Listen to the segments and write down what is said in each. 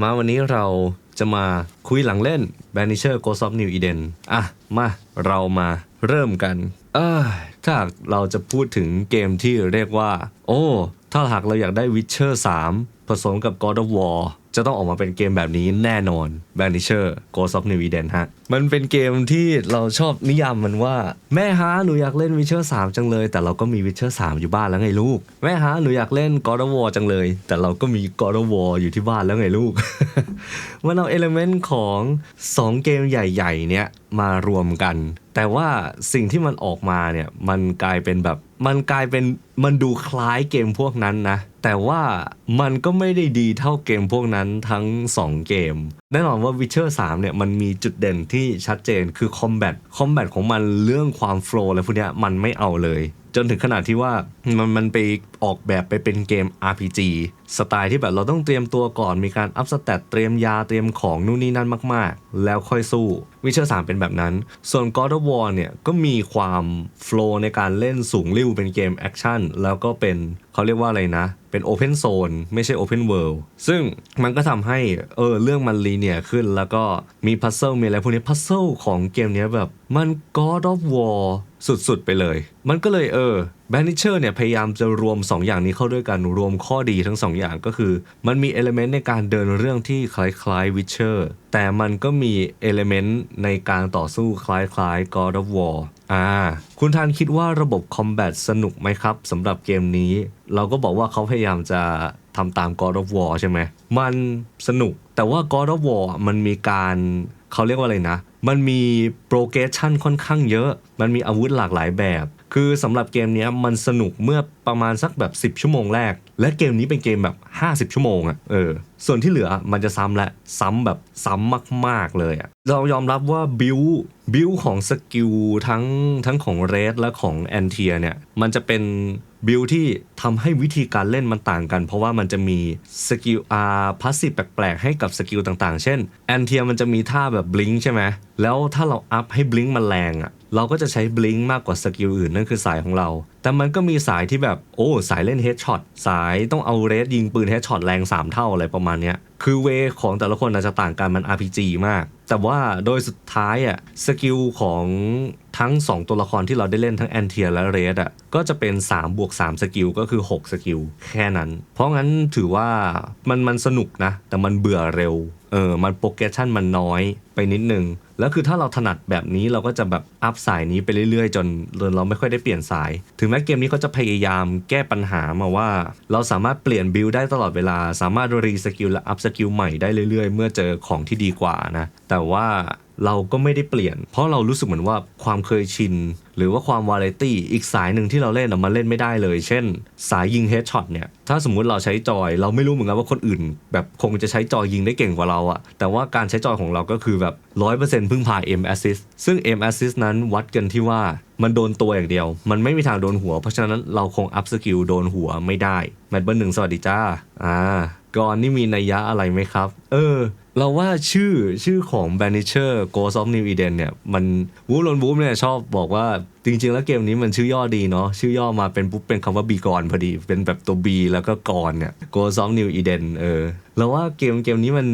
มาวันนี้เราจะมาคุยหลังเล่น Banisher Ghost of New Eden อะ มาเรามาเริ่มกันเออถ้าหากเราจะพูดถึงเกมที่เรียกว่า โอ้ ถ้าหากเราอยากได้ Witcher 3 ผสมกับ God of War จะต้องออกมาเป็นเกมแบบนี้แน่นอน Banisher Ghost of New Eden ฮะ มันเป็นเกมที่เราชอบนิยามมันว่า แม่ฮะหนูอยากเล่น Witcher 3 จังเลย แต่เราก็มี Witcher 3 อยู่บ้านแล้วไงลูก แม่ฮะหนูอยากเล่น God of War จังเลย แต่เราก็มี God of War อยู่ที่บ้านแล้วไงลูก มันเอาเอลเมนต์ของ 2 เกมใหญ่ ๆ เนี่ยมารวมกัน แต่ว่าสิ่งที่มันออกมาเนี่ยมันกลายเป็นแบบมันกลายเป็นมันดูคล้ายเกมพวกนั้นนะ แต่ว่ามันก็ไม่ได้ดีเท่าเกมพวกนั้นทั้ง 2 เกม แน่นอนว่า Witcher 3เนี่ยมันมีจุดเด่นที่ชัดเจนคือคอมแบทคอมแบทของมันเรื่องความโฟล์อะไรพวกเนี้ยมันไม่เอาเลย จนถึงขนาดที่ว่ามันมันไปออกแบบไปเป็นเกม RPG สไตล์ที่แบบเราต้องเตรียมตัวก่อนมีการอัพสเตตเตรียมยาเตรียมของนู่นนี่นั่นมาก ๆ แล้วค่อยสู้วิเชอร์3เป็นแบบนั้น ส่วน God of War เนี่ยก็มีความโฟล์ในการเล่นสูงริ่วเป็นเกมแอคชั่นแล้วก็เป็นเขาเรียกว่าอะไรนะ เป็น Open Zone ไม่ใช่ Open World ซึ่งมันก็ทำให้เออเรื่องมันลีเนียขึ้น แล้วก็มีพัซเซิลมีอะไรพวกนี้พัซเซิลของเกมเนี้ยแบบมัน God of War สุด ๆ ไปเลย มันก็เลยเออ b a n i s h e r เนี่ยพยายามจะรวม 2 อย่างนี้เข้าด้วยกันรวมข้อดีทั้ง 2 อย่างก็คือ มันมีเอลเมนต์ในการเดินเรื่องที่คล้ายๆ Witcher แต่มันก็มีเอลเมนต์ในการต่อสู้คล้ายๆ God of War อ่าคุณทานคิดว่าระบบคอมแบทสนุกไหมครับสำหรับเกมนี้ เราก็บอกว่าเขาพยายามจะทำตาม God of War ใช่ไหมมันสนุกแต่ว่า God of War มันมีการเขาเรียกว่าอะไรนะ มันมีโปรเกชันค่อนข้างเยอะ มันมีอาวุธหลากหลายแบบ คือสำหรับเกมนี้มันสนุกเมื่อประมาณสักแบบ 10 ชั่วโมงแรก และเกมนี้เป็นเกมแบบ 50 ชั่วโมงอะ่ะเออส่วนที่เหลือมันจะซ้ำและซ้ำแบบซ้ำมาก ๆ เลยอะ่ะเรายอมรับว่าบิวบิวของสกิลทั้งทั้งของเรดและของแอนเทียเนี่ย มันจะเป็นบิลที่ทำให้วิธีการเล่นมันต่างกัน เพราะว่ามันจะมีสกิลอาร์พาสซีฟแปลกๆ ให้กับสกิลต่างๆ เช่นแอนเทียมันจะมีท่าแบบบลิงใช่ไหมแล้วถ้าเราอัพให้บลิงมันแรงอะ่ะ เราก็จะใช้บลิงมากกว่าสกิลอื่นนั่นคือสายของเรา แต่มันก็มีสายที่แบบโอ้สายเล่นเฮดช็อตสายต้องเอาเรดยิงปืนเฮดช็อตแรง 3 เท่าอะไรประมาณนี้คือเวของแต่ละคนอาจจะต่างกันมัน RPG มาก แต่ว่าโดยสุดท้ายอะสกิลของทั้ง 2 ตัวละครที่เราได้เล่นทั้งแอนเทียและเรดอะก็จะเป็น3บวก3สกิลก็คือ 6 สกิลแค่นั้น เพราะงั้นถือว่ามันมันสนุกนะ แต่มันเบื่อเร็วเออมันโปรเกรชันมันน้อยไปนิดนึง แล้วคือถ้าเราถนัดแบบนี้เราก็จะแบบอัพสายนี้ไปเรื่อยๆ จนเราไม่ค่อยได้เปลี่ยนสาย ถึงแม้เกมนี้เขาจะพยายามแก้ปัญหามาว่า เราสามารถเปลี่ยนบิลได้ตลอดเวลา สามารถรีสกิลและอัพสกิลใหม่ได้เรื่อยๆ เมื่อเจอของที่ดีกว่านะ แต่ว่า เราก็ไม่ได้เปลี่ยน เพราะเรารู้สึกเหมือนว่าความเคยชิน หรือว่าความวาไรตี้อีกสายหนึ่งที่เราเล่นมันเล่นไม่ได้เลย เช่น สายยิงเฮดช็อตเนี่ย ถ้าสมมุติเราใช้จอย เราไม่รู้เหมือนกันว่าคนอื่น แบบคงจะใช้จอยยิงได้เก่งกว่าเราอะแต่ว่าการใช้จอยของเราก็คือแบบ100%พึ่งพา M assist ซึ่ง M assist นั้นวัดกันที่ว่ามันโดนตัวอย่างเดียว มันไม่มีทางโดนหัว เพราะฉะนั้นเราคงอัพสกิลโดนหัวไม่ได้แมทเบอร์หนึ่งสวัสดีจ้า อ่า ก่อนนี่มีนัยยะอะไรไหมครับ เออ เราว่าชื่อชื่อของ Banisher Ghost of New Eden เนี่ย มันวูลนวูฟเนี่ยชอบบอกว่าจริง ๆ แล้วเกมนี้มันชื่อย่อดีเนาะชื่อย่อมาเป็นปุ๊บเป็นคำว่า be gone พอดี เป็นแบบตัว B แล้วก็กอนเนี่ย Ghost of New Eden เออเราว่าเกมเกมนี้มัน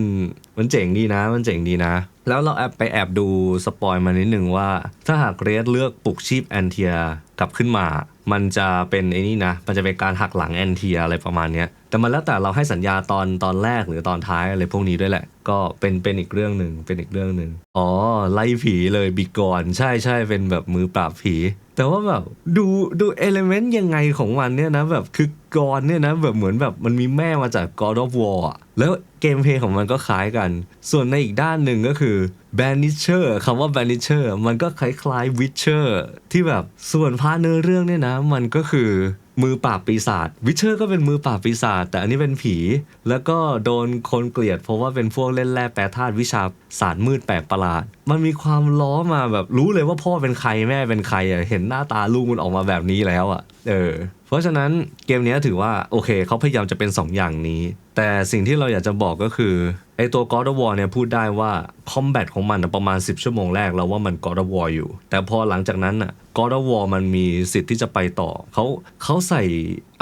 มันเจ๋งดีนะ มันเจ๋งดีนะ แล้วเราแอบไปแอบดูสปอยมานิดหนึ่งว่า ถ้าหากเรสเลือกปลุกชีพแอนเทียกลับขึ้นมา มันจะเป็นไอ้นี่นะ มันจะเป็นการหักหลังแอนเทียอะไรประมาณเนี้ย แต่มันแล้วแต่เราให้สัญญาตอนตอนแรกหรือตอนท้ายอะไรพวกนี้ด้วยแหละ ก็เป็นเป็นอีกเรื่องหนึ่งเป็นอีกเรื่องหนึ่งอ๋อไล่ผีเลยบิกอนใช่ใช่เป็นแบบมือปราบผี แต่ว่าแบบดูดูเอลเมนต์ยังไงของมันเนี่ยนะแบบคือกรเนี่ยนะแบบเหมือนแบบมันมีแม่มาจาก God of War แล้วเกมเพลย์ของมันก็คล้ายกัน ส่วนในอีกด้านหนึ่งก็คือ Banisher คำว่า Banisher มันก็คล้ายๆ Witcher ที่แบบส่วนพาเนื้อเรื่องเนี่ยนะ มันก็คือมือปราบปีศาจวิเชอร์ก็เป็นมือปราบปีศาจแต่อันนี้เป็นผี แล้วก็โดนคนเกลียด เพราะว่าเป็นพวกเล่นแร่แปรธาตุวิชาศาสตร์มืดแปลกประหลาด มันมีความล้อมาแบบรู้เลยว่าพ่อเป็นใครแม่เป็นใครอะเห็นหน้าตาลูกมันออกมาแบบนี้แล้วอะเออเพราะฉะนั้นเกมนี้ถือว่าโอเคเขาพยายามจะเป็น 2 อย่างนี้ แต่สิ่งที่เราอยากจะบอกก็คือไอตัว God of War เนี่ยพูดได้ว่าคอมแบทของมันประมาณ 10 ชั่วโมงแรกเราว่ามัน God of War อยู่ แต่พอหลังจากนั้นอะ God of War มันมีสิทธิ์ที่จะไปต่อเขาเขาใส่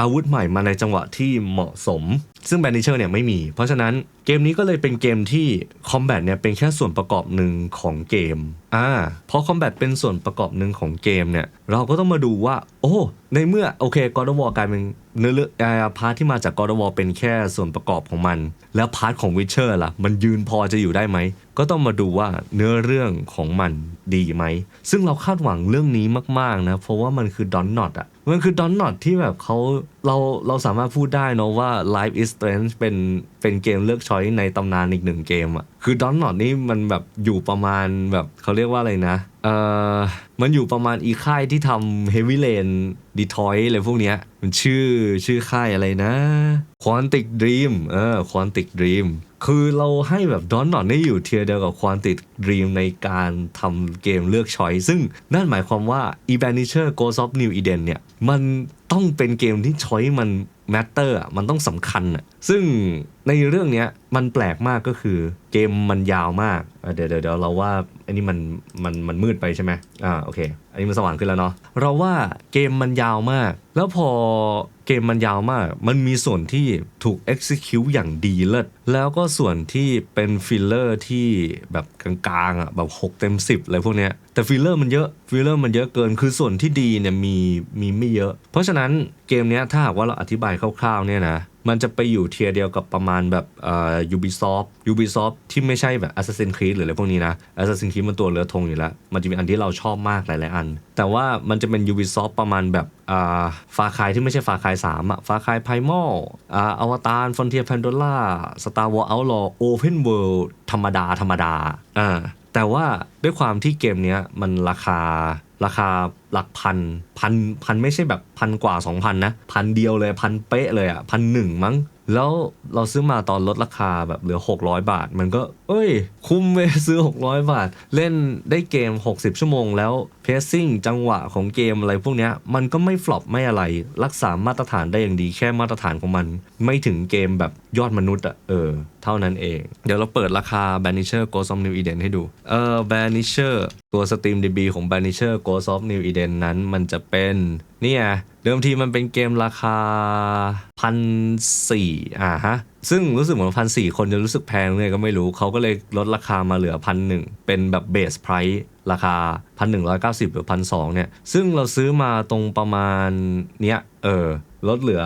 อาวุธใหม่มาในจังหวะที่เหมาะสม ซึ่งแบนนิเชอร์เนี่ยไม่มี เพราะฉะนั้นเกมนี้ก็เลยเป็นเกมที่คอมแบทเนี่ยเป็นแค่ส่วนประกอบหนึ่งของเกมอ่าเพอคอมแบทเป็นส่วนประกอบหนึ่งของเกมเนี่ยเราก็ต้องมาดูว่า โอ้ในเมื่อโอเคกอร์ดวอลกลายเป็นเนื้อเรื่องอ่าพาร์ทที่มาจากกอร์ดวอลเป็นแค่ส่วนประกอบของมัน แล้วพาร์ทของวิเชอร์ล่ะ มันยืนพอจะอยู่ได้ไหม ก็ต้องมาดูว่าเนื้อเรื่องของมันดีไหม ซึ่งเราคาดหวังเรื่องนี้มาก ๆ นะ เพราะว่ามันคือดอนนอตอะ มันคือดอนนอตที่แบบเขาเราเราสามารถพูดได้เนอะว่า Life is Strange เป็นเป็นเกมเลือกช้อยในตำนานอีกหนึ่งเกมอะคือดอนนอตนี่มันแบบอยู่ประมาณแบบเขาเรียกว่าอะไรนะเออมันอยู่ประมาณอีค่ายที่ทำ Heavy Rain Detroit อะไรพวกเนี้ยมันชื่อชื่อค่ายอะไรนะ Quantic Dream เออ Quantic Dream คือเราให้แบบดอนนอตได้อยู่เทียร์เดียวกับ Quantic Dream ในการทำเกมเลือกช้อยซึ่งนั่นหมายความว่า e b a n i s h e r Ghost of New Eden เนี่ย มันต้องเป็นเกมที่ช้อยมัน matter อะมันต้องสำคัญอะซึ่งในเรื่องเนี้ยมันแปลกมากก็คือเกมมันยาวมาก เดี๋ยวเดี๋ยวเราว่าอันนี้มันมันมันมืดไปใช่ไหมอ่าโอเค นนี้มันสว่างขึ้นแล้วเนาะเราว่าเกมมันยาวมาก แล้วพอเกมมันยาวมาก มันมีส่วนที่ถูก execute อย่างดีเลิศแล้วก็ส่วนที่เป็นฟิลเลอร์ที่แบบกลางๆอะแบบ 6 เต็ม 10อะไรพวกเนี้ยแต่ฟิลเลอร์มันเยอะฟิลเลอร์มันเยอะเกินคือส่วนที่ดีเนี่ยมีมีไม่เยอะ เพราะฉะนั้นเกมเนี้ยถ้าหากว่าเราอธิบายคร่าวๆเนี่ยนะ มันจะไปอยู่เทียร์เดียวกับประมาณแบบเอ่อ Ubisoft Ubisoft ที่ไม่ใช่แบบ Assassin's Creed หรืออะไรพวกนี้นะ Assassin's Creed มันตัวเรือธงอยู่แล้ว มันจะมีอันที่เราชอบมากหลายๆอัน แต่ว่ามันจะเป็น Ubisoft ประมาณแบบอ่าฟาคายที่ไม่ใช่ฟาคาย3อะฟาคายไพมอลอ่าอวตารฟอนเทียแพนโดล่าสตาร์วอลเอาลอโอเพนเวิลด์ธรรมดาธรรมดาอ่าแต่ว่าด้วยความที่เกมเนี้ยมันราคา ราคาหลักพันพันพันไม่ใช่แบบพันกว่า 2,000 นะ พันเดียวเลยพันเป๊ะเลยอะพันหนึ่งมั้ง แล้วเราซื้อมาตอนลดราคาแบบเหลือ 600 บาท มันก็ เอ้ย คุ้มเว้ยซื้อ 600 บาท เล่นได้เกม 60 ชั่วโมงแล้วเพซซิ่งจังหวะของเกมอะไรพวกเนี้ยมันก็ไม่ฟลอปไม่อะไร รักษามาตรฐานได้อย่างดีแค่มาตรฐานของมัน ไม่ถึงเกมแบบยอดมนุษย์อะเออ เท่านั้นเอง เดี๋ยวเราเปิดราคา Banisher Ghost of New Eden ให้ดูเออ Banisher ตัว Steam DB ของ Banisher Ghost of New Eden นั้นมันจะเป็นเนี่ยเดิมทีมันเป็นเกมราคาพันสี่อ่าฮะ ซึ่งรู้สึกเหมือนพันสี่คนจะรู้สึกแพงเลยก็ไม่รู้ เขาก็เลยลดราคามาเหลือพันหนึ่งเป็นแบบเบสไพร c e ราคาพันหนึ่งร้อยเก้าสิบหรือพันสองเนี่ย ซึ่งเราซื้อมาตรงประมาณเนี้ยเออลดเหลือ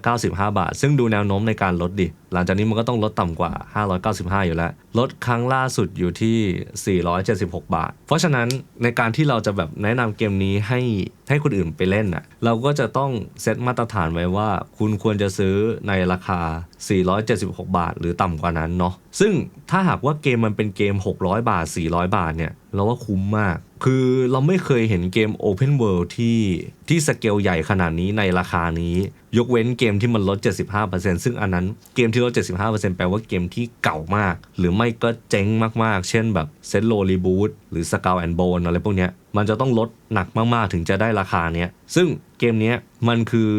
595 บาท ซึ่งดูแนวโน้มในการลดดิ หลังจากนี้มันก็ต้องลดต่ำกว่า 595 อยู่แล้ว ลดครั้งล่าสุดอยู่ที่ 476 บาท เพราะฉะนั้นในการที่เราจะแบบแนะนำเกมนี้ให้ให้คนอื่นไปเล่นอะ เราก็จะต้องเซตมาตรฐานไว้ว่า คุณควรจะซื้อในราคา 476 บาท หรือต่ำกว่านั้นเนาะ ซึ่งถ้าหากว่าเกมมันเป็นเกม 600 บาท 400 บาทเนี่ย เราว่าคุ้มมาก คือเราไม่เคยเห็นเกม Open World ที่ที่สเกลใหญ่ขนาดนี้ในราคานี้ ยกเว้นเกมที่มันลด 75%ซึ่งอันนั้นเกมที่ลด 75%แปลว่าเกมที่เก่ามาก หรือไม่ก็เจ๊งมากๆ เช่นแบบเซตโลรีบูตหรือสกาวแอนโบนอะไรพวกเนี้ย มันจะต้องลดหนักมากๆถึงจะได้ราคาเนี้ย ซึ่งเกมเนี้ยมันคือ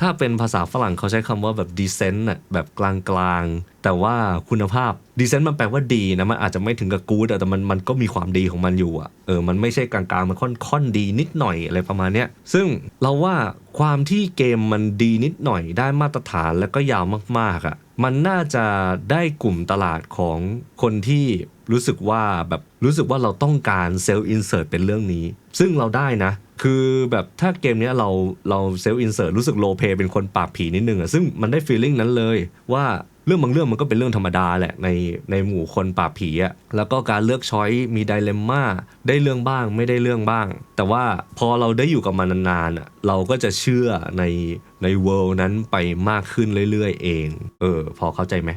ถ้าเป็นภาษาฝรั่งเขาใช้คำว่าแบบดีเซนต์อะแบบกลางๆ แต่ว่าคุณภาพดีเซนต์มันแปลว่าดีนะ มันอาจจะไม่ถึงกับกู๊ดอะแต่มันมันก็มีความดีของมันอยู่อะเออ มันไม่ใช่กลางๆ มันค่อนค่อนดีนิดหน่อยอะไรประมาณเนี้ย ซึ่งเราว่าความที่เกมมันดีนิดหน่อยได้มาตรฐานแล้วก็ยาวมากๆอะมันน่าจะได้กลุ่มตลาดของคนที่ รู้สึกว่าแบบรู้สึกว่าเราต้องการเซลล์อินเสิร์ตเป็นเรื่องนี้ ซึ่งเราได้นะ คือแบบถ้าเกมเนี้ยเราเราเซลล์อินเสิร์ตรู้สึกโลเปเป็นคนปราบผีนิดนึงอะซึ่งมันได้ฟีลลิ่งนั้นเลยว่าเรื่องบางเรื่องมันก็เป็นเรื่องธรรมดาแหละในในหมู่คนปราบผีอะ แล้วก็การเลือกช้อยมีไดเลมม่าได้เรื่องบ้างไม่ได้เรื่องบ้าง แต่ว่าพอเราได้อยู่กับมันนานๆเราก็จะเชื่อในในเวิลด์นั้นไปมากขึ้นเรื่อยๆ เอง เออ พอเข้าใจไหม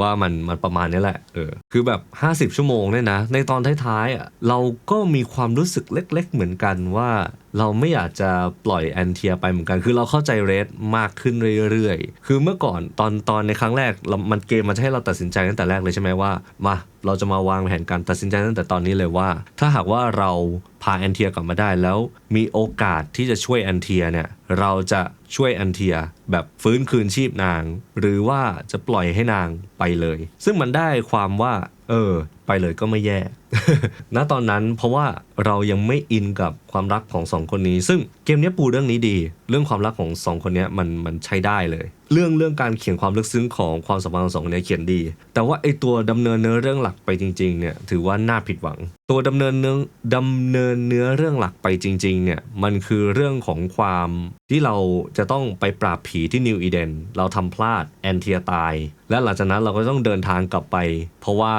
ว่ามันมันประมาณนี้แหละ เออ คือแบบ 50 ชั่วโมงเนี่ยนะ ในตอนท้ายๆอะเราก็มีความรู้สึกเล็ก ๆ เหมือนกันว่าเราไม่อยากจะปล่อยแอนเทียไปเหมือนกัน คือเราเข้าใจเรดมากขึ้นเรื่อยๆ คือเมื่อก่อนตอนตอนในครั้งแรกมันเกมมันจะให้เราตัดสินใจตั้งแต่แรกเลยใช่ไหมว่า มา เราราจะมาวางแผนการตัดสินใจตั้งแต่ตอนนี้เลยว่า ถ้าหากว่าเราพาแอนเทียกลับมาได้แล้วมีโอกาสที่จะช่วยแอนเทียเนี่ยเราจะช่วยแอนเทียแบบฟื้นคืนชีพนาง หรือว่าจะปล่อยให้นางไปเลย ซึ่งมันได้ความว่า เออ ไปเลยก็ไม่แย่ ณตอนนั้นเพราะว่าเรายังไม่อินกับความรักของสองคนนี้ ซึ่งเกมนี้ปูเรื่องนี้ดี เรื่องความรักของสองคนนี้มันมันใช้ได้เลย เรื่องเรื่องการเขียนความลึกซึ้งของความสัมพันธ์ของสองคนนี้เขียนดี แต่ว่าไอตัวดำเนินเนื้อเรื่องหลักไปจริงๆเนี่ยถือว่าน่าผิดหวัง ตัวดำเนินเนื้อดำเนินเนื้อเรื่องหลักไปจริงๆเนี่ยมันคือเรื่องของความที่เราจะต้องไปปราบผีที่นิวอีเดนเราทำพลาดแอนเทียตาย และหลังจากนั้นเราก็ต้องเดินทางกลับไป เพราะว่า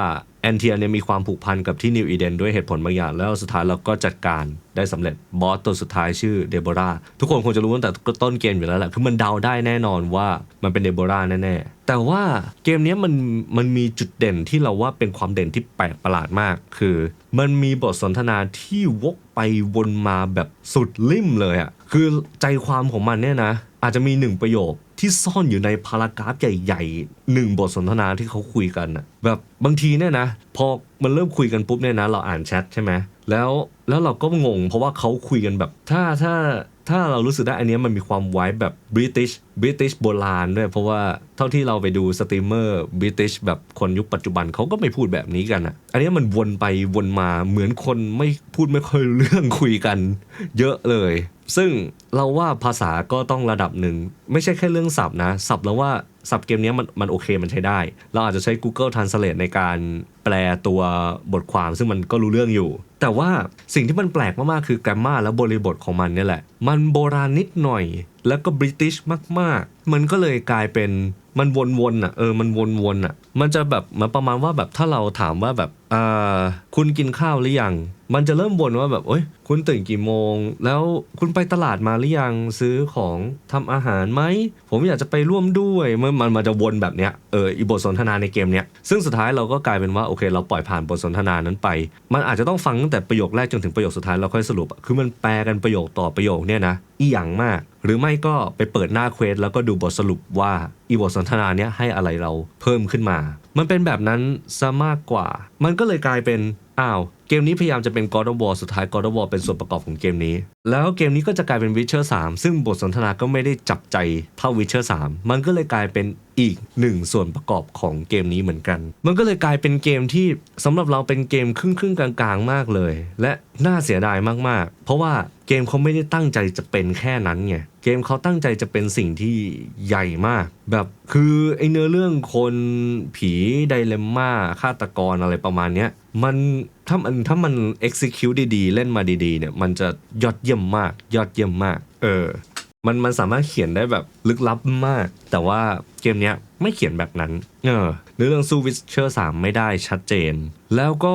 แอนเทียเนี่ยมีความผูกพันกับที่นิวอีเดนด้วยเหตุผลบางอย่าง แล้วสุดท้ายเราก็จัดการได้สำเร็จบอสตัวสุดท้ายชื่อเดโบราทุกคนคงจะรู้ตั้งแต่ต้นเกมอยู่แล้วแหละคือมันเดาได้แน่นอนว่ามันเป็นเดโบราแน่ๆ แต่ว่าเกมนี้มันมันมีจุดเด่นที่เราว่าเป็นความเด่นที่แปลกประหลาดมาก คือมันมีบทสนทนาที่วกไปวนมาแบบสุดลิ่มเลยอะคือใจความของมันเนี่ยนะ อาจจะมีหนึ่งประโยค ที่ซ่อนอยู่ในพารากราฟใหญ่ๆหนึ่งบทสนทนาที่เขาคุยกันอะแบบบางทีเนี่ยนะ พอมันเริ่มคุยกันปุ๊บเนี่ยนะ เราอ่านแชทใช่ไหมแล้วแล้วเราก็งง เพราะว่าเขาคุยกันแบบถ้าถ้าถ้าเรารู้สึกได้อันนี้มันมีความไว้แบบบริติชบริติชโบราณด้วย เพราะว่าเท่าที่เราไปดูสตรีมเมอร์บริติชแบบคนยุคปัจจุบันเขาก็ไม่พูดแบบนี้กันอะอันนี้มันวนไปวนมาเหมือนคนไม่พูดไม่ค่อยเรื่องคุยกัน เยอะเลย ซึ่งเราว่าภาษาก็ต้องระดับหนึ่ง ไม่ใช่แค่เรื่องศัพท์นะศัพท์แล้วว่าศัพท์เกมนี้มันมันโอเคมันใช้ได้ เราอาจจะใช้ Google Translate ในการแปลตัวบทความซึ่งมันก็รู้เรื่องอยู่ แต่ว่าสิ่งที่มันแปลกมาก ๆ คือแกรมมาและบริบทของมันเนี่ยแหละ มันโบราณนิดหน่อย แล้วก็บริติชมาก ๆ มันก็เลยกลายเป็นมันวนๆอะเออมันวนๆอะ มันจะแบบมันประมาณว่าแบบถ้าเราถามว่าแบบอ่าคุณกินข้าวหรือยัง มันจะเริ่มบ่นว่าแบบเอ้ยคุณตื่นกี่โมง แล้วคุณไปตลาดมาหรือยังซื้อของทำอาหารไหมผมอยากจะไปร่วมด้วยมันมันมันจะวนแบบเนี้ยเอออีบทสนทนาในเกมเนี้ยซึ่งสุดท้ายเราก็กลายเป็นว่าโอเค เราปล่อยผ่านบทสนทนานั้นไป มันอาจจะต้องฟังตั้งแต่ประโยคแรกจนถึงประโยคสุดท้ายเราค่อยสรุปคือมันแปลกันประโยคต่อประโยคเนี่ยนะอีหยังมาก หรือไม่ก็ไปเปิดหน้าเควสแล้วก็ดูบทสรุปว่าอีบทสนทนาเนี้ยให้อะไรเราเพิ่มขึ้นมา มันเป็นแบบนั้นซะมากกว่า มันก็เลยกลายเป็นอ้าวเกมนี้พยายามจะเป็น God of War สุดท้าย God of War เป็นส่วนประกอบของเกมนี้ แล้วเกมนี้ก็จะกลายเป็น Witcher 3 ซึ่งบทสนทนาก็ไม่ได้จับใจเท่า Witcher 3 มันก็เลยกลายเป็นอีกหนึ่งส่วนประกอบของเกมนี้เหมือนกัน มันก็เลยกลายเป็นเกมที่สำหรับเราเป็นเกมครึ่งครึ่งๆกลางๆ มากเลย และน่าเสียดายมากๆ เพราะว่า เกมเขาไม่ได้ตั้งใจจะเป็นแค่นั้นไง เกมเขาตั้งใจจะเป็นสิ่งที่ใหญ่มาก แบบคือไอเนื้อเรื่องคนผีไดเลมม่าฆาตกรอะไรประมาณเนี้ยมันถ้ามันถ้ามัน execute ดีๆ เล่นมาดีๆเนี่ยมันจะยอดเยี่ยมมาก ยอดเยี่ยมมาก เออ มันมันสามารถเขียนได้แบบลึกลับมาก แต่ว่าเกมเนี้ยไม่เขียนแบบนั้น เออเนื้อเรื่องสู้ Witcher 3ไม่ได้ชัดเจน แล้วก็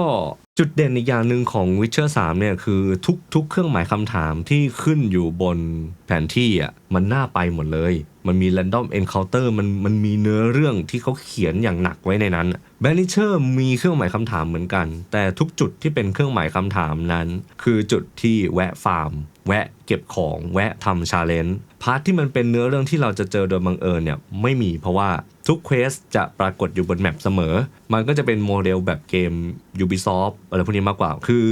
จุดเด่นอีกอย่างหนึ่งของ Witcher 3 เนี่ยคือทุกทุกเครื่องหมายคำถามที่ขึ้นอยู่บนแผนที่อะมันน่าไปหมดเลย มันมี Random Encounter มันมันมีเนื้อเรื่องที่เขาเขียนอย่างหนักไว้ในนั้นแบนนิเชอร์มีเครื่องหมายคำถามเหมือนกัน แต่ทุกจุดที่เป็นเครื่องหมายคำถามนั้น คือจุดที่แวะฟาร์ม แวะเก็บของแวะทำชาเลนจ์พาร์ทที่มันเป็นเนื้อเรื่องที่เราจะเจอโดยบังเอิญเนี่ยไม่มีเพราะว่า ทุกเควสจะปรากฏอยู่บนแมปเสมอ มันก็จะเป็นโมเดลแบบเกม Ubisoft อะไรพวกนี้มากกว่า คือ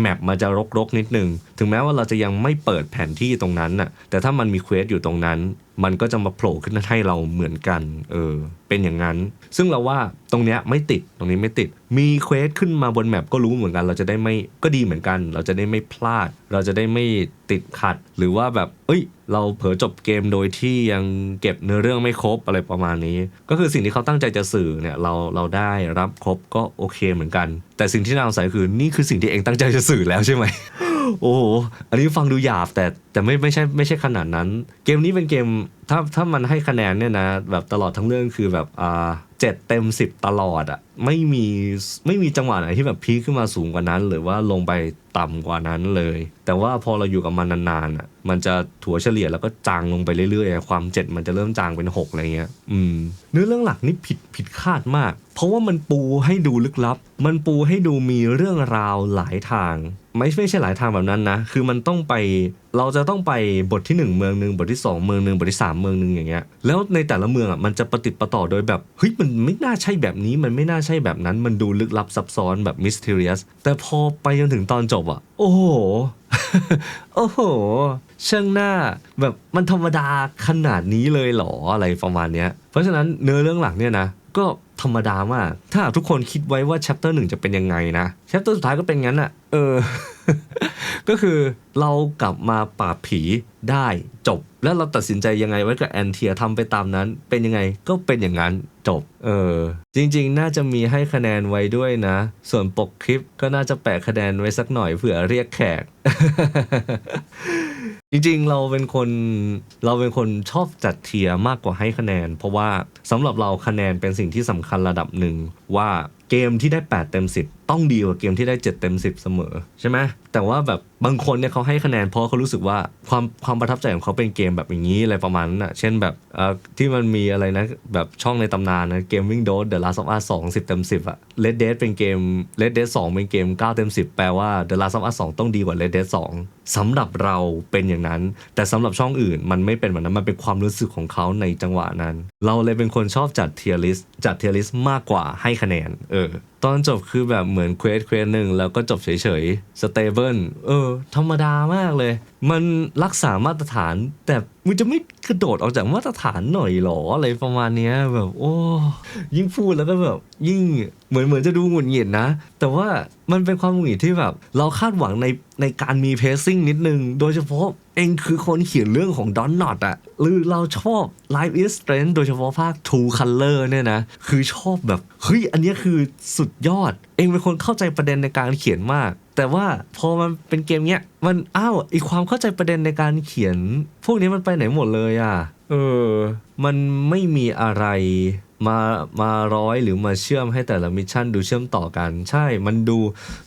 แมปมันจะรกๆนิดนึง ถึงแม้ว่าเราจะยังไม่เปิดแผนที่ตรงนั้นน่ะ แต่ถ้ามันมีเควสอยู่ตรงนั้น มันก็จะมาโผล่ขึ้นให้เราเหมือนกัน เออ เป็นอย่างนั้น ซึ่งเราว่าตรงเนี้ยไม่ติด ตรงนี้ไม่ติด มีเควสขึ้นมาบนแมปก็รู้เหมือนกัน เราจะได้ไม่ ก็ดีเหมือนกัน เราจะได้ไม่พลาด เราจะได้ไม่ติดขัด หรือว่าแบบ เอ้ย เราเผลอจบเกมโดยที่ยังเก็บเนื้อเรื่องไม่ครบอะไรประมาณนี้ ก็คือสิ่งที่เขาตั้งใจจะสื่อเนี่ย เรา เราได้รับครบก็โอเคเหมือนกัน แต่สิ่งที่น่าสงสัยคือนี่คือสิ่งที่เองตั้งใจจะสื่อแล้วใช่ไหมโอ้โหอันนี้ฟังดูหยาบแต่แต่ไม่ไม่ใช่ไม่ใช่ขนาดนั้น เกมนี้เป็นเกมถ้าถ้ามันให้คะแนนเนี่ยนะแบบตลอดทั้งเรื่องคือแบบอ่าเจ็ดเต็มสิบตลอดอะไม่มีไม่มีจังหวะไหนที่แบบพีคขึ้นมาสูงกว่านั้น หรือว่าลงไปต่ำกว่านั้นเลย แต่ว่าพอเราอยู่กับมันนานๆอะมันจะถัวเฉลี่ยแล้วก็จางลงไปเรื่อยๆ ความเจ็ดมันจะเริ่มจางเป็นหกอะไรเงี้ย อืม เนื้อเรื่องหลักนี่ผิดผิดคาดมาก เพราะว่ามันปูให้ดูลึกลับ มันปูให้ดูมีเรื่องราวหลายทาง ไม่ไม่ใช่หลายทางแบบนั้นนะ คือมันต้องไป เราจะต้องไปบทที่ 1 เมืองหนึ่งบทที่ 2 เมืองหนึ่งบทที่ 3 เมืองหนึ่งอย่างเงี้ย แล้วในแต่ละเมืองอะ มันจะประติดประต่อโดยแบบ เฮ้ย มันไม่น่าใช่แบบนี้ มันไม่น่าใช่แบบนั้น มันดูลึกลับซับซ้อนแบบ mysterious แต่พอไปจนถึงตอนจบอะ โอ้โห โอ้โหช่างหน้าแบบมันธรรมดาขนาดนี้เลยเหรออะไรประมาณเนี้ย เพราะฉะนั้นเนื้อเรื่องหลักเนี่ยนะก็ธรรมดามาก ถ้าทุกคนคิดไว้ว่าแชปเตอร์หนึ่งจะเป็นยังไงนะแชปเตอร์สุดท้ายก็เป็นงั้นอะเออ ก็คือเรากลับมาปราบผีได้จบ แล้วเราตัดสินใจยังไงไว้กับแอนเทียทำไปตามนั้น เป็นยังไงก็เป็นอย่างนั้นจบ เออ จริงๆ น่าจะมีให้คะแนนไว้ด้วยนะ ส่วนปกคลิปก็น่าจะแปะคะแนนไว้สักหน่อยเผื่อเรียกแขก จริงๆ เราเป็นคนเราเป็นคนชอบจัดเทียมากกว่าให้คะแนน เพราะว่าสำหรับเราคะแนนเป็นสิ่งที่สำคัญระดับหนึ่งว่าเกมที่ได้ 8 เต็ม 10 ต้องดีกว่าเกมที่ได้ 7 เต็ม 10 เสมอใช่ไหมแต่ว่าแบบบางคนเนี่ยเขาให้คะแนนเพราะเขารู้สึกว่าความความประทับใจของเขาเป็นเกมแบบอย่างนี้อะไรประมาณนั้นอะเช่นแบบเอ่อที่มันมีอะไรนะแบบช่องในตำนานนะเกมวิ่งโดด The Last of Us 2 10เต็ม10อะ Red Dead เป็นเกม Red Dead 2เป็นเกม 9 เต็ม 10 แปลว่า The Last of Us 2ต้องดีกว่า Red Dead 2สำหรับเราเป็นอย่างนั้น แต่สำหรับช่องอื่นมันไม่เป็นแบบนั้นมันเป็นความรู้สึกของเขาในจังหวะนั้น เราเลยเป็นคนชอบจัดเทียร์ลิสจัดเทียร์ลิสมากกว่าให้คะแนนเออตอนจบคือแบบเหมือนเควสเควสหนึ่งแล้วก็จบเฉยๆสเตเบิลเออ ธรรมดามากเลย มันรักษามาตรฐาน แต่มันจะไม่กระโดดออกจากมาตรฐานหน่อยหรออะไรประมาณเนี้ยแบบ โอ้ ยิ่งพูดแล้วก็แบบ ยิ่งเหมือนเหมือนจะดูหงุดหงิดนะ แต่ว่ามันเป็นความหงุดหงิดที่แบบ เราคาดหวังในในการมีเพ c ซิ่งนิดนึง โดยเฉพาะ เองคือคนเขียนเรื่องของดอนนอตอะหรือเราชอบ Life is Strange โดยเฉพาะภาค Two Color เนี่ยนะ คือชอบแบบ เฮ้ย อันนี้คือสุดยอด เองเป็นคนเข้าใจประเด็นในการเขียนมาก แต่ว่าพอมันเป็นเกมเนี้ย มันอ้าวอีกความเข้าใจประเด็นในการเขียน พวกนี้มันไปไหนหมดเลยอะเออ มันไม่มีอะไร มามาร้อยหรือมาเชื่อมให้แต่ละมิชชั่นดูเชื่อมต่อกัน ใช่ มันดู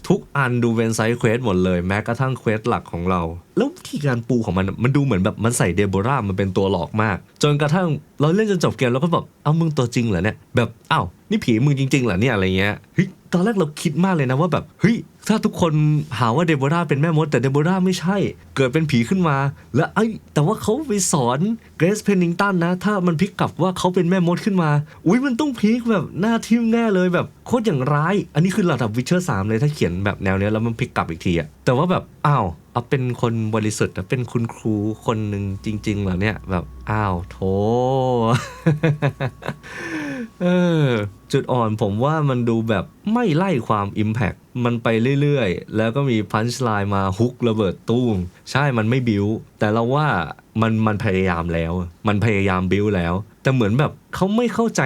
ทุกอันดูเป็นไซด์เควสหมดเลย แม้กระทั่งเควสหลักของเรา แล้ววิธีการปูของมันมันดูเหมือนแบบมันใส่เดโบรามันเป็นตัวหลอกมาก จนกระทั่งเราเล่นจนจบเกมแล้วก็แบบเอ้ามึงตัวจริงเหรอเนี่ยแบบอ้าวนี่ผีมึงจริงๆเหรอเนี่ยอะไรเงี้ยเฮ้ยตอนแรกเราคิดมากเลยนะว่าแบบเฮ้ย ถ้าทุกคนหาว่าเดโบราเป็นแม่มด แต่เดโบราไม่ใช่ เกิดเป็นผีขึ้นมา แล้วไอ้แต่ว่าเขาไปสอนเกรซเพนนิงตันนะ ถ้ามันพลิกกลับว่าเขาเป็นแม่มดขึ้นมา อุ้ยมันต้องพลิกแบบหน้าทิ่มแน่เลยแบบโคตรอย่างร้าย อันนี้คือระดับวิเชอร์สามเลยถ้าเขียนแบบแนวเนี้ยแล้วมันพลิกกลับอีกทีอะแต่ว่าแบบอ้าวเอาเป็นคนบริสุทธิ์อะเป็นคุณครูคนหนึ่งจริงๆเหรอเนี่ยแบบอ้าวโถเออจุดอ่อนผมว่ามันดูแบบไม่ไล่ความ Impact มันไปเรื่อยๆ แล้วก็มีพันช์ไลน์มาฮุกระเบิดตู้ม ใช่มันไม่บิวแต่เราว่ามันมันพยายามแล้ว มันพยายามบิวแล้ว แต่เหมือนแบบเขาไม่เข้าใจ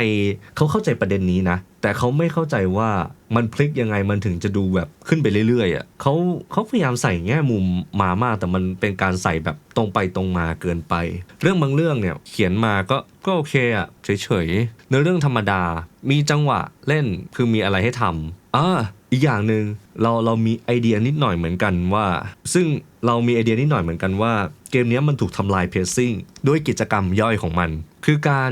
เขาเข้าใจประเด็นนี้นะ แต่เขาไม่เข้าใจว่ามันพลิกยังไงมันถึงจะดูแบบขึ้นไปเรื่อยๆอะเขาเขาพยายามใส่แง่มุมมามากแต่มันเป็นการใส่แบบตรงไปตรงมาเกินไป เรื่องบางเรื่องเนี่ยเขียนมาก็ก็โอเคอะเฉยๆเนื้อเรื่องธรรมดา มีจังหวะเล่นคือมีอะไรให้ทำ อ่าอีกอย่างหนึ่งเราเรามีไอเดียนิดหน่อยเหมือนกันว่า ซึ่งเรามีไอเดียนิดหน่อยเหมือนกันว่า เกมนี้มันถูกทำลายเพซซิ่งด้วยกิจกรรมย่อยของมัน คือการ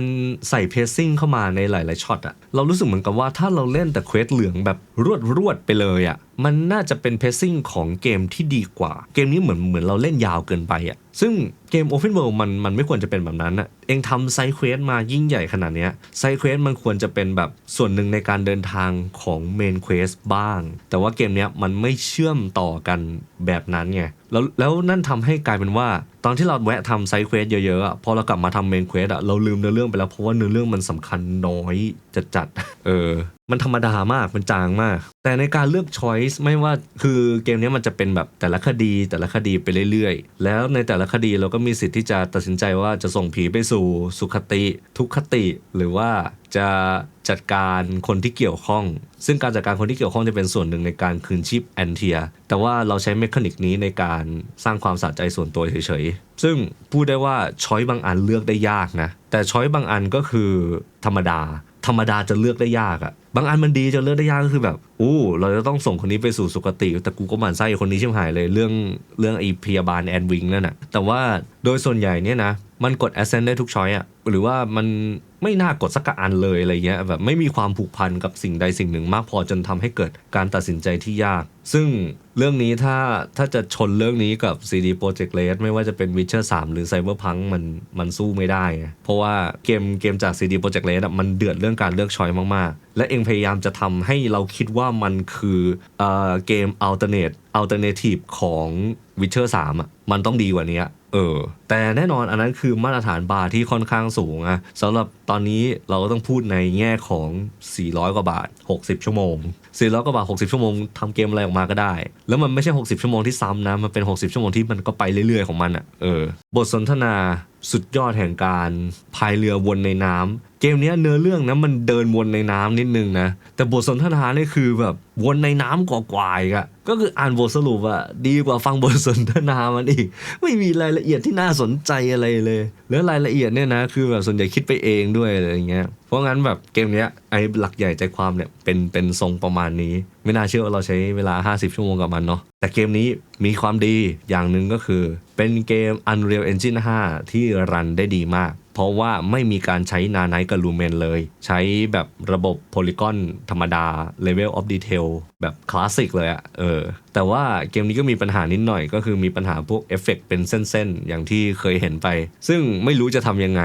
ใส่เพซซิ่งเข้ามาในหลาย ๆช็อตอะเรารู้สึกเหมือนกับว่าถ้าเราเล่นแต่เควสเหลืองแบบรวดรวดๆไปเลยอะ มันน่าจะเป็นเพซซิ่งของเกมที่ดีกว่า เกมนี้เหมือนเหมือนเราเล่นยาวเกินไปอะซึ่งเกม Open World มันมันไม่ควรจะเป็นแบบนั้นอะเองทำไซเควสมายิ่งใหญ่ขนาดเนี้ยไซเควสมันควรจะเป็นแบบส่วนหนึ่งในการเดินทางของเมนเควสบ้าง แต่ว่าเกมเนี้ยมันไม่เชื่อมต่อกันแบบนั้นไง แล้วแล้วนั่นทำให้กลายเป็นว่า ตอนที่เราแวะทำไซเควสเยอะๆอะพอเรากลับมาทำเมนเควสอะเราลืมเนื้อเรื่องไปแล้วเพราะว่าเนื้อเรื่องมันสำคัญน้อยจัดๆเออมันธรรมดามากมันจางมาก แต่ในการเลือกช้อยส์ไม่ว่าคือเกมนี้มันจะเป็นแบบแต่ละคดีแต่ละคดีไปเรื่อยๆ แล้วในแต่ละคดีเราก็มีสิทธิ์ที่จะตัดสินใจว่าจะส่งผีไปสู่สุขติ ทุกขติ หรือว่าจะจัดการคนที่เกี่ยวข้อง ซึ่งการจัดการคนที่เกี่ยวข้องจะเป็นส่วนหนึ่งในการคืนชีพแอนเทีย แต่ว่าเราใช้เมคานิกนี้ในการสร้างความสะใจส่วนตัวเฉยๆ ซึ่งพูดได้ว่าช้อยบางอันเลือกได้ยากนะ แต่ช้อยบางอันก็คือธรรมดา ธรรมดาจะเลือกได้ยากอะบางอันมันดีจะเลือกได้ยากก็คือแบบอู้เราจะต้องส่งคนนี้ไปสู่สุคติ แต่กูก็หมั่นไส้คนนี้ชิมหายเลยเรื่องเรื่องไอพยาบาลแอนวิงนั่นน่ะแต่ว่าโดยส่วนใหญ่เนี่ยนะ มันกด ascend ได้ทุกช้อยอะหรือว่ามันไม่น่ากดสักอันเลยอะไรเงี้ยแบบไม่มีความผูกพันกับสิ่งใดสิ่งหนึ่งมากพอจนทำให้เกิดการตัดสินใจที่ยาก ซึ่งเรื่องนี้ถ้าถ้าจะชนเรื่องนี้กับ CD Projekt Red ไม่ว่าจะเป็น Witcher 3 หรือ Cyberpunk มันมันสู้ไม่ได้ เพราะว่าเกมเกมจาก CD Projekt Red มันเดือดเรื่องการเลือกชอยมาก ๆ และเองพยายามจะทำให้เราคิดว่ามันคือเอ่อเกม alternate alternative ของ Witcher 3อะมันต้องดีกว่านี้เออแต่แน่นอนอันนั้นคือมาตรฐานบาร์ที่ค่อนข้างสูงอะสำหรับตอนนี้เราก็ต้องพูดในแง่ของ 400 กว่าบาท 60 ชั่วโมง400กว่าบาท60 ชั่วโมงทำเกมอะไรออกมาก็ได้ แล้วมันไม่ใช่ 60 ชั่วโมงที่ซ้ำนะ มันเป็น 60 ชั่วโมงที่มันก็ไปเรื่อยๆของมันอะเออบทสนทนาสุดยอดแห่งการพายเรือวนในน้ำ เกมนี้เนื้อเรื่องนะมันเดินวนในน้ำนิดนึงนะ แต่บทสนทนาเนี่ยคือแบบวนในน้ำกว่าๆอีกอะก็คืออ่านบทสรุปอะดีกว่าฟังบทสนทนามันอีก ไม่มีรายละเอียดที่น่าสนใจอะไรเลย แล้วรายละเอียดเนี่ยนะคือแบบส่วนใหญ่คิดไปเองด้วยอะไรอย่างเงี้ยเพราะงั้นแบบเกมนี้ไอ้หลักใหญ่ใจความเนี่ยเป็นเป็นทรงประมาณนี้ ไม่น่าเชื่อว่าเราใช้เวลา 50 ชั่วโมงกับมันเนาะแต่เกมนี้มีความดีอย่างหนึ่งก็คือ เป็นเกม Unreal Engine 5 ที่รันได้ดีมาก เพราะว่าไม่มีการใช้นาไนกับลูเมนเลย ใช้แบบระบบโพลีกอนธรรมดา Level of Detail แบบคลาสสิกเลยอะเออ แต่ว่าเกมนี้ก็มีปัญหานิดหน่อยก็คือมีปัญหาพวกเอฟเฟกต์เป็นเส้นๆ อย่างที่เคยเห็นไป ซึ่งไม่รู้จะทำยังไง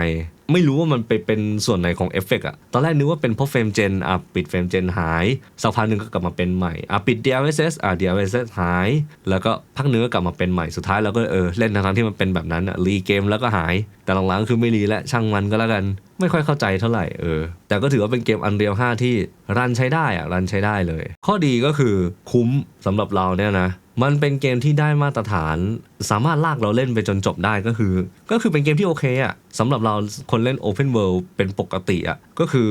ไม่รู้ว่ามันไปเป็นส่วนไหนของเอฟเฟกต์อะตอนแรกนึกว่าเป็นเพราะเฟรมเจนอะปิดเฟรมเจนหาย สักพักหนึ่งก็กลับมาเป็นใหม่อะปิด DLSS อะ DLSS หาย แล้วก็พักหนึงก็กลับมาเป็นใหม่สุดท้ายเราก็เออเล่นทั้งที่มันเป็นแบบนั้นอะรีเกมแล้วก็หาย แต่หลังๆคือไม่รีและช่างมันก็แล้วกัน ไม่ค่อยเข้าใจเท่าไหร่เออ แต่ก็ถือว่าเป็นเกม Unreal 5ที่รันใช้ได้อะรันใช้ได้เลย ข้อดีก็คือคุ้มสำหรับเราเนี่ยนะมันเป็นเกมที่ได้มาตรฐาน สามารถลากเราเล่นไปจนจบได้ก็คือ ก็คือเป็นเกมที่โอเคอะสำหรับเราคนเล่น Open World เป็นปกติอะก็คือ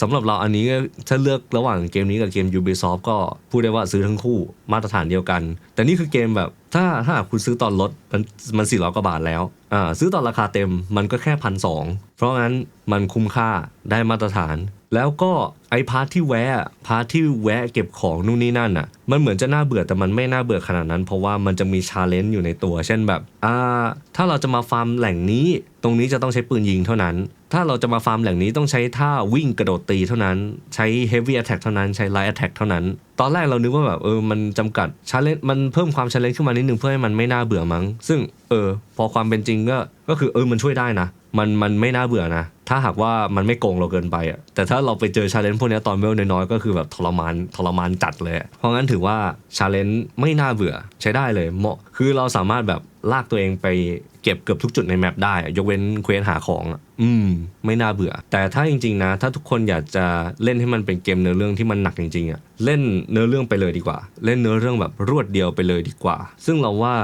สำหรับเราอันนี้ก็ถ้าเลือกระหว่างเกมนี้กับเกม Ubisoft ก็พูดได้ว่าซื้อทั้งคู่มาตรฐานเดียวกัน แต่นี่คือเกมแบบถ้าถ้าคุณซื้อตอนลดมันมันสี่ร้อยกว่าบาทแล้วอ่าซื้อตอนราคาเต็มมันก็แค่พันสองเพราะงั้นมันคุ้มค่าได้มาตรฐาน แล้วก็ไอพาร์ทที่แวะพาร์ทที่แวะเก็บของนู่นนี่นั่นอะมันเหมือนจะน่าเบื่อแต่มันไม่น่าเบื่อขนาดนั้น เพราะว่ามันจะมีชาเลนจ์อยู่ในตัว เช่นแบบอ่าถ้าเราจะมาฟาร์มแหล่งนี้ ตรงนี้จะต้องใช้ปืนยิงเท่านั้น ถ้าเราจะมาฟาร์มแหล่งนี้ต้องใช้ท่าวิ่งกระโดดตีเท่านั้น ใช้ heavy attack เท่านั้นใช้ light attack เท่านั้น ตอนแรกเรานึกว่าแบบเออมันจำกัดชาเลนจ์มันเพิ่มความชาเลนจ์ขึ้นมานิดนึงเพื่อให้มันไม่น่าเบื่อมั้ง ซึ่งเออพอความเป็นจริงก็ก็คือเออมันช่วยได้นะ มันมันไม่น่าเบื่อนะ ถ้าหากว่ามันไม่โกงเราเกินไปอะแต่ถ้าเราไปเจอชาเลนจ์พวกนี้ตอนเวลน้อยๆก็คือแบบทรมานทรมานจัดเลย เพราะงั้นถือว่าชาเลนจ์ไม่น่าเบื่อใช้ได้เลยเหมาะคือเราสามารถแบบ ลากตัวเองไปเก็บเกือบทุกจุดในแมปได้อะยกเว้นเควสหาของอะอืม ไม่น่าเบื่อ แต่ถ้าจริง ๆ นะ ถ้าทุกคนอยากจะเล่นให้มันเป็นเกมเนื้อเรื่องที่มันหนักจริงๆอะเล่นเนื้อเรื่องไปเลยดีกว่า เล่นเนื้อเรื่องแบบรวดเดียวไปเลยดีกว่า ซึ่งเราว่า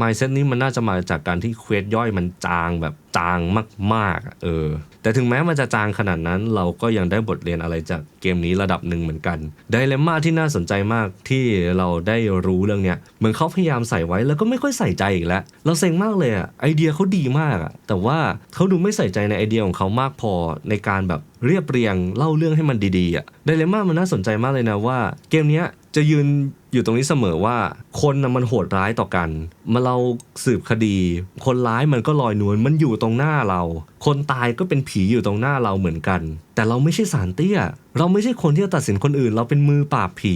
mindset นี้มันน่าจะมาจากการที่เควสย่อยมันจางแบบจางมากๆอะเออ แต่ถึงแม้มันจะจางขนาดนั้น เราก็ยังได้บทเรียนอะไรจากเกมนี้ระดับหนึ่งเหมือนกันไดเลม่าที่น่าสนใจมากที่เราได้รู้เรื่องเนี้ยเหมือนเขาพยายามใส่ไว้แล้วก็ไม่ค่อยใส่ใจอีกแล้วเราเซ็งมากเลยอะไอเดียเขาดีมากอะแต่ว่าเขาดูไม่ใส่ใจในไอเดียของเขามากพอในการแบบเรียบเรียงเล่าเรื่องให้มันดีๆอะไดเรม่ามันน่าสนใจมากเลยนะว่าเกมเนี้ย จะยืนอยู่ตรงนี้เสมอว่า คนนะมันโหดร้ายต่อกัน มาเราสืบคดี คนร้ายมันก็ลอยนวลมันอยู่ตรงหน้าเรา คนตายก็เป็นผีอยู่ตรงหน้าเราเหมือนกัน แต่เราไม่ใช่สารเตี้ย เราไม่ใช่คนที่จะตัดสินคนอื่น เราเป็นมือปราบผี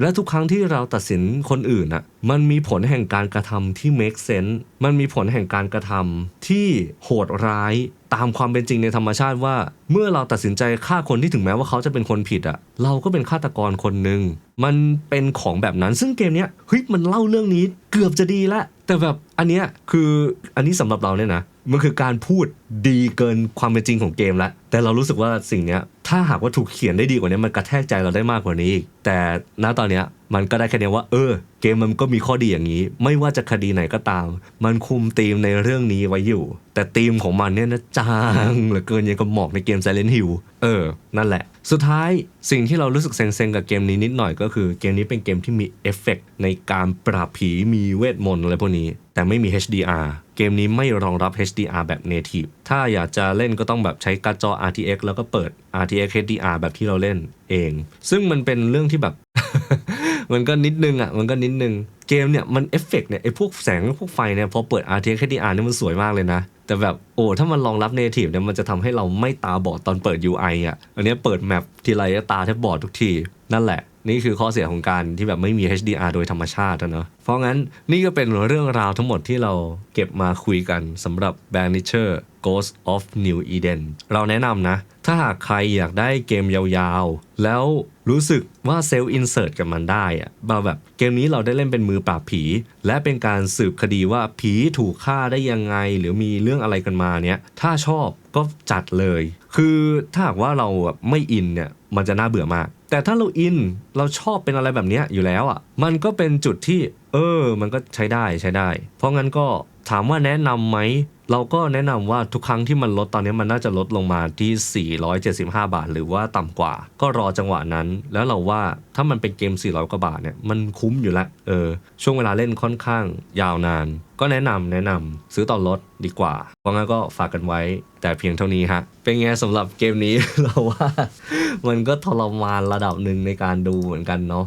และทุกครั้งที่เราตัดสินคนอื่นอะมันมีผลแห่งการกระทำที่ make sense มันมีผลแห่งการกระทำที่โหดร้าย ตามความเป็นจริงในธรรมชาติว่า เมื่อเราตัดสินใจฆ่าคนที่ถึงแม้ว่าเขาจะเป็นคนผิดอะเราก็เป็นฆาตกรคนหนึ่งมันเป็นของแบบนั้นซึ่งเกมเนี้ยเฮ้ยมันเล่าเรื่องนี้เกือบจะดีแล้วแต่แบบอันเนี้ยคืออันนี้สำหรับเราเนี่ยนะมันคือการพูดดีเกินความเป็นจริงของเกมล้วแต่เรารู้สึกว่าสิ่งเนี้ยถ้าหากว่าถูกเขียนได้ดีกว่านี้มันกระแทกใจเราได้มากกว่านี้อีกแต่ณตอนเนี้ย มันก็ได้แค่เนี้ว่า เออ เกมมันก็มีข้อดีอย่างนี้ ไม่ว่าจะคดีไหนก็ตาม มันคุมธีมในเรื่องนี้ไว้อยู่ แต่ธีมของมันเนี่ยนะจางเหลือเกินยังกับหมอกในเกม Silent Hill เออ นั่นแหละ สุดท้ายสิ่งที่เรารู้สึกเซ็งๆกับเกมนี้นิดหน่อยก็คือเกมนี้เป็นเกมที่มีเอฟเฟกต์ในการปราบผีมีเวทมนต์อะไรพวกนี้ แต่ไม่มี HDR เกมนี้ไม่รองรับ HDR แบบ native ถ้าอยากจะเล่นก็ต้องแบบใช้การ์ดจอ RTX แล้วก็เปิด RTX HDR แบบที่เราเล่นเอง ซึ่งมันเป็นเรื่องที่แบบ มันก็นิดนึงอะมันก็นิดนึงเกมเนี่ยมันเอฟเฟกต์เนี่ยไอ้พวกแสงพวกไฟเนี่ยพอเปิด RTX HDR เนี่ยมันสวยมากเลยนะ แต่แบบโอ้ถ้ามันรองรับ native เนี่ยมันจะทำให้เราไม่ตาบอดตอนเปิด UI อะอันนี้เปิดแมปทีไรก็ตาแทบบอดทุกที นั่นแหละ นี่คือข้อเสียของการที่แบบไม่มี HDR โดยธรรมชาติอะเนอะเพราะงั้นนี่ก็เป็นเรื่องราวทั้งหมดที่เราเก็บมาคุยกันสำหรับ Banisher Ghost of New Eden เราแนะนำนะ ถ้าหากใครอยากได้เกมยาวๆ แล้ว รู้สึกว่าเซลล์อินเสิร์ตกับมันได้อะมาแบบเกมนี้เราได้เล่นเป็นมือปราบผี และเป็นการสืบคดีว่าผีถูกฆ่าได้ยังไง หรือมีเรื่องอะไรกันมาเนี้ยถ้าชอบก็จัดเลย คือถ้าหากว่าเราแบบไม่อินเนี่ยมันจะน่าเบื่อมาก แต่ถ้าเราอินเราชอบเป็นอะไรแบบเนี้ยอยู่แล้วอะมันก็เป็นจุดที่ เออ มันก็ใช้ได้ใช้ได้ เพราะงั้นก็ถามว่าแนะนำไหม เราก็แนะนำว่าทุกครั้งที่มันลดตอนนี้มันน่าจะลดลงมาที่ 475 บาท หรือว่าต่ำกว่า ก็รอจังหวะนั้น แล้วเราว่าถ้ามันเป็นเกม 400 กว่าบาทเนี่ยมันคุ้มอยู่แล้วเออช่วงเวลาเล่นค่อนข้างยาวนาน ก็แนะนำแนะนำซื้อตอนลดดีกว่า เพราะงั้นก็ฝากกันไว้ แต่เพียงเท่านี้ฮะ เป็นไงสำหรับเกมนี้ เราว่า มันก็ทรมานระดับหนึ่งในการดูเหมือนกันเนาะ